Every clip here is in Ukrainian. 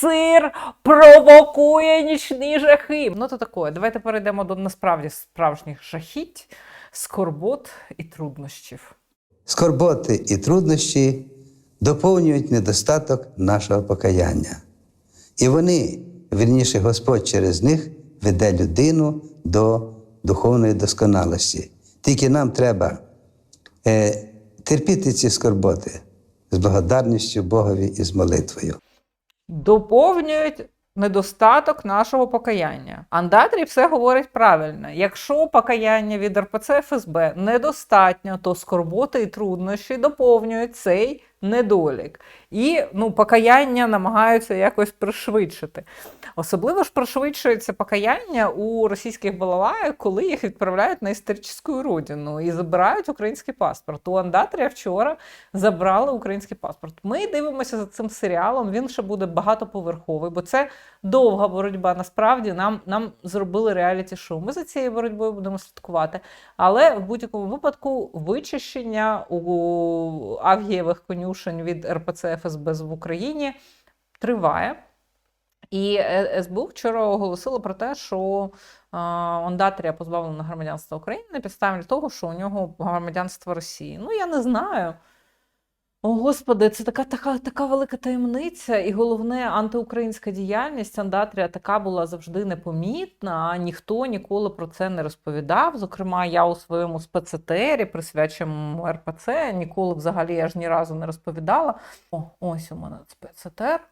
Сир провокує нічні жахи. Ну то таке. Давайте перейдемо до насправді справжніх жахіть, скорбот і труднощів. Скорботи і труднощі доповнюють недостаток нашого покаяння. І вони, вірніше, Господь через них веде людину до духовної досконалості. Тільки нам треба е, терпіти ці скорботи з благодарністю Богові і з молитвою. Доповнюють недостаток нашого покаяння. Андатрій все говорить правильно. Якщо покаяння від РПЦ ФСБ недостатньо, то скорботи і труднощі доповнюють цей недолік. І ну, покаяння намагаються якось пришвидшити. Особливо ж пришвидшується покаяння у російських балалаях, коли їх відправляють на історичну родину і забирають український паспорт. У Андатрія вчора забрали український паспорт. Ми дивимося за цим серіалом. Він ще буде багатоповерховий, бо це довга боротьба. Насправді нам, нам зробили реаліті шоу. Ми за цією боротьбою будемо слідкувати. Але в будь-якому випадку вичищення у Авгієвих конюшень від РПЦ ФСБ в Україні триває. І е, СБУ вчора оголосило про те, що Ондатрія позбавлено громадянства України на підставі того, що у нього громадянство Росії. Ну, я не знаю. О, Господи, це така, така, така велика таємниця, і головне, антиукраїнська діяльність Андатрія така була завжди непомітна, а ніхто ніколи про це не розповідав. Зокрема, я у своєму спецетері, присвяченому РПЦ, ніколи взагалі аж ні разу не розповідала. О, ось у мене спецетер.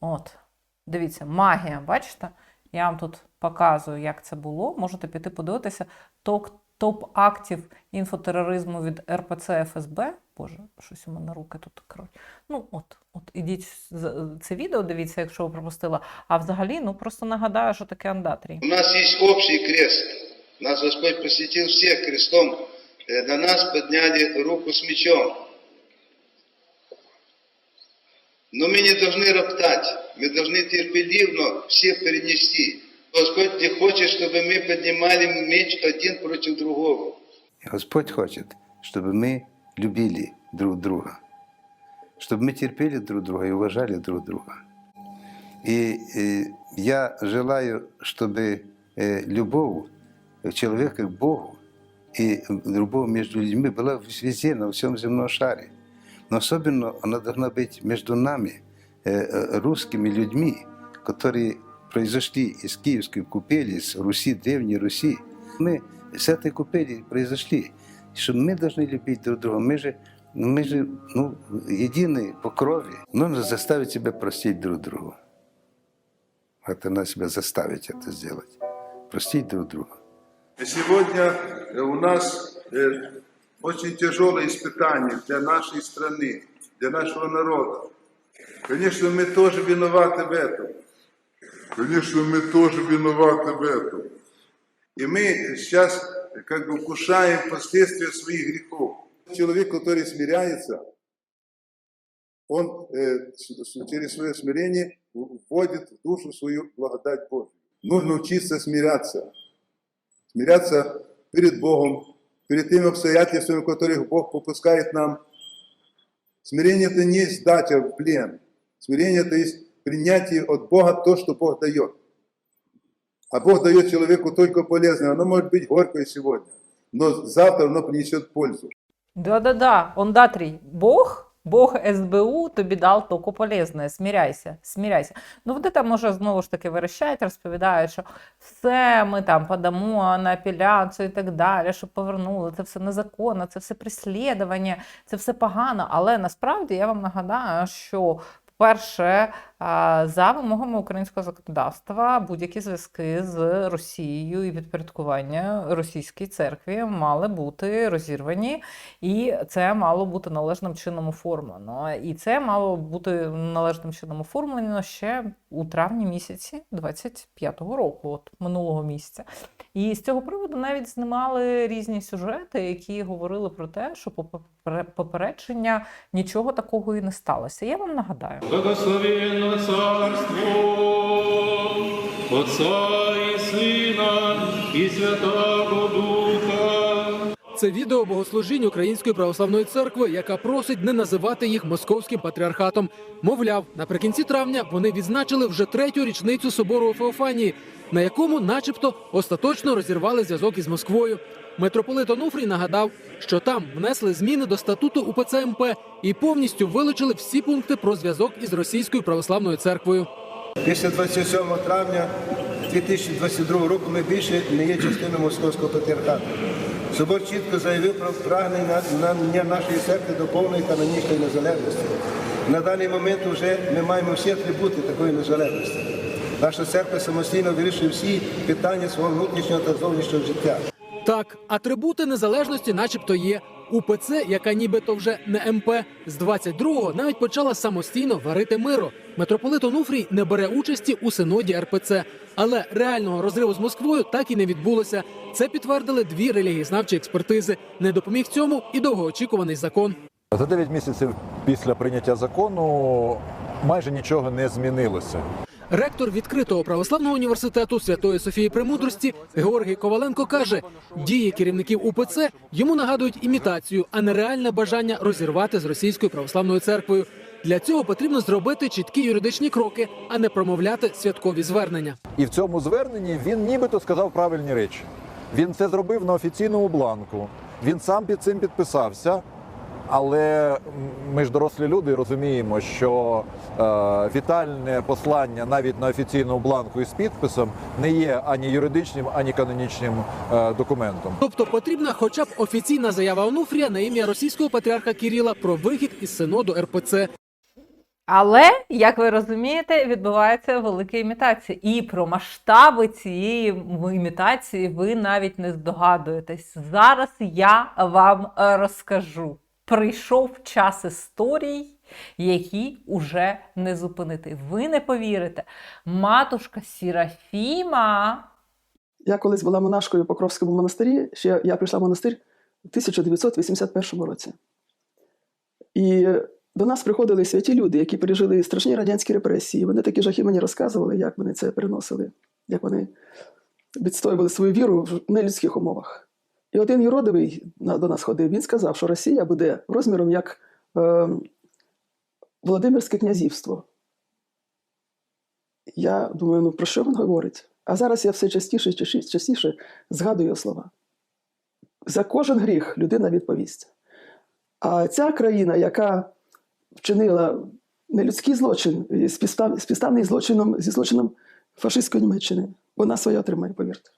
От, дивіться, магія, бачите? Я вам тут показую, як це було. Можете піти подивитися топ, топ актів інфотероризму від РПЦ ФСБ. Боже, щось у мене руки тут коротше. Ну, от, от ідіть з- це відео, дивіться, якщо ви пропустили. А взагалі, ну просто нагадаю, що таке андатрій. У нас есть общий крест. Нас Господь посетил всех крестом. Э, На нас подняли руку с мечом. Но мы не должны роптать. Мы должны терпеливо всех перенести. Господь не хочет, чтобы мы поднимали меч один против другого. И Господь хочет, чтобы мы любили друг друга, чтобы мы терпели друг друга и уважали друг друга. И, э, я желаю, чтобы э, любовь человека к Богу и любовь между людьми была везде, на всем земном шаре. Но особенно она должна быть между нами, э, э, русскими людьми, которые произошли из Киевской купели, из Руси, Древней Руси. Мы с этой купели произошли, что мы должны любить друг друга. Мы же, мы же ну, едины по крови. Нужно заставить себя простить друг друга. Это надо себя заставить это сделать. Простить друг друга. Сегодня э, у нас э, очень тяжелые испытания для нашей страны, для нашего народа. Конечно, мы тоже виноваты в этом. Конечно, мы тоже виноваты в этом. И мы сейчас Как бы вкушаем последствия своих грехов. Человек, который смиряется, он э, через свое смирение вводит в душу свою благодать Божию. Нужно учиться смиряться. Смиряться перед Богом, перед теми обстоятельствами, которых Бог попускает нам. Смирение это не сдача в плен. Смирение это есть принятие от Бога то, что Бог дает. А Бог дает человеку только полезное. Оно может быть горькое сегодня, но завтра оно принесет пользу. Да-да-да, ондатрій, Бог, Бог СБУ тобі дав тільки полезне, сміряйся, сміряйся. Ну, вони там може знову ж таки верещають, розповідають, що все ми там подамо на апеляцію і так далі, щоб повернули, це все незаконно, це все переслідування, це все погано. Але насправді я вам нагадаю, що Перше, за вимогами українського законодавства, будь-які зв'язки з Росією і підпорядкування російській церкві мали бути розірвані, і це мало бути належним чином оформлено. І це мало бути належним чином оформлено ще у травні місяці 25-го року, от минулого місяця. І з цього приводу навіть знімали різні сюжети, які говорили про те, що по попер- попередження нічого такого і не сталося. Я вам нагадаю. Благословенно Царство Отца і Сина, і Святого Духа. Це відео богослужінь Української православної церкви, яка просить не називати їх московським патріархатом. Мовляв, наприкінці травня вони відзначили вже третю річницю собору Феофанії, на якому, начебто, остаточно розірвали зв'язок із Москвою. Митрополит Онуфрій нагадав, що там внесли зміни до статуту УПЦ МП і повністю вилучили всі пункти про зв'язок із російською православною церквою. Після 27 травня 2022 року ми більше не є частиною московського патріархату. Собор чітко заявив про прагнення нашої церкви до повної канонічної незалежності. На даний момент вже ми маємо всі атрибути такої незалежності. Наша церква самостійно вирішує всі питання свого внутрішнього та зовнішнього життя. Так, атрибути незалежності, начебто, є. УПЦ, яка нібито вже не МП, з 22-го навіть почала самостійно варити миро. Митрополит Онуфрій не бере участі у синоді РПЦ, але реального розриву з Москвою так і не відбулося. Це підтвердили дві релігієзнавчі експертизи. Не допоміг цьому і довгоочікуваний закон. За 9 місяців після прийняття закону майже нічого не змінилося. Ректор відкритого православного університету Святої Софії Премудрості Георгій Коваленко каже, дії керівників УПЦ йому нагадують імітацію, а не реальне бажання розірвати з російською православною церквою. Для цього потрібно зробити чіткі юридичні кроки, а не промовляти святкові звернення. І в цьому зверненні він нібито сказав правильні речі. Він це зробив на офіційному бланку. Він сам під цим підписався. Але ми ж дорослі люди розуміємо, що е, вітальне послання навіть на офіційному бланку із підписом не є ані юридичним, ані канонічним е, документом. Тобто потрібна хоча б офіційна заява Онуфрія на ім'я російського патріарха Кіріла про вихід із синоду РПЦ. Але, як ви розумієте, відбувається велика імітація. І про масштаби цієї імітації ви навіть не здогадуєтесь. Зараз я вам розкажу. Прийшов час історій, які уже не зупинити. Ви не повірите. Матушка Сірафіма Я колись була монашкою в Покровському монастирі. Ще я прийшла в монастир у 1981 році. І до нас приходили святі люди, які пережили страшні радянські репресії. Вони такі жахи мені розказували, як вони це переносили, як вони відстоювали свою віру в нелюдських умовах. І один юродивий до нас ходив, він сказав, що Росія буде розміром як е, Володимирське князівство. Я думаю, ну про що він говорить? А зараз я все частіше і частіше- згадую слова. За кожен гріх людина відповість. А ця країна, яка вчинила нелюдський злочин, співставний злочином, зі злочином фашистської Німеччини, вона своє отримає, повірте.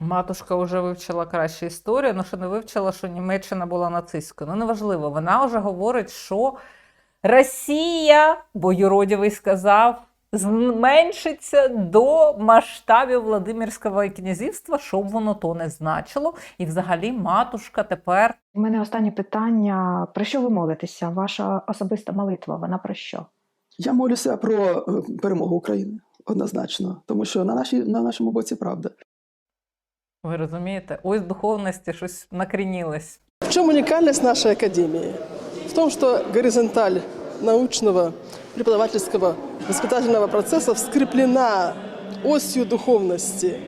Матушка вже вивчила краще історію, але ще не вивчила, що Німеччина була нацистською. Ну, неважливо. Вона вже говорить, що Росія, бо Юродівий сказав, зменшиться до масштабів Владимирського князівства, щоб воно то не значило. І взагалі матушка тепер У мене останнє питання: про що ви молитеся? Ваша особиста молитва, вона про що? Я молюся про е, перемогу України однозначно, тому що на, нашій, на нашому боці правда. Ви розумієте, ось духовності щось накрінілось. В чем унікальність нашої академії? В тому, що горизонталь научного, преподавательского, воспитательного процесса скреплена осью духовности.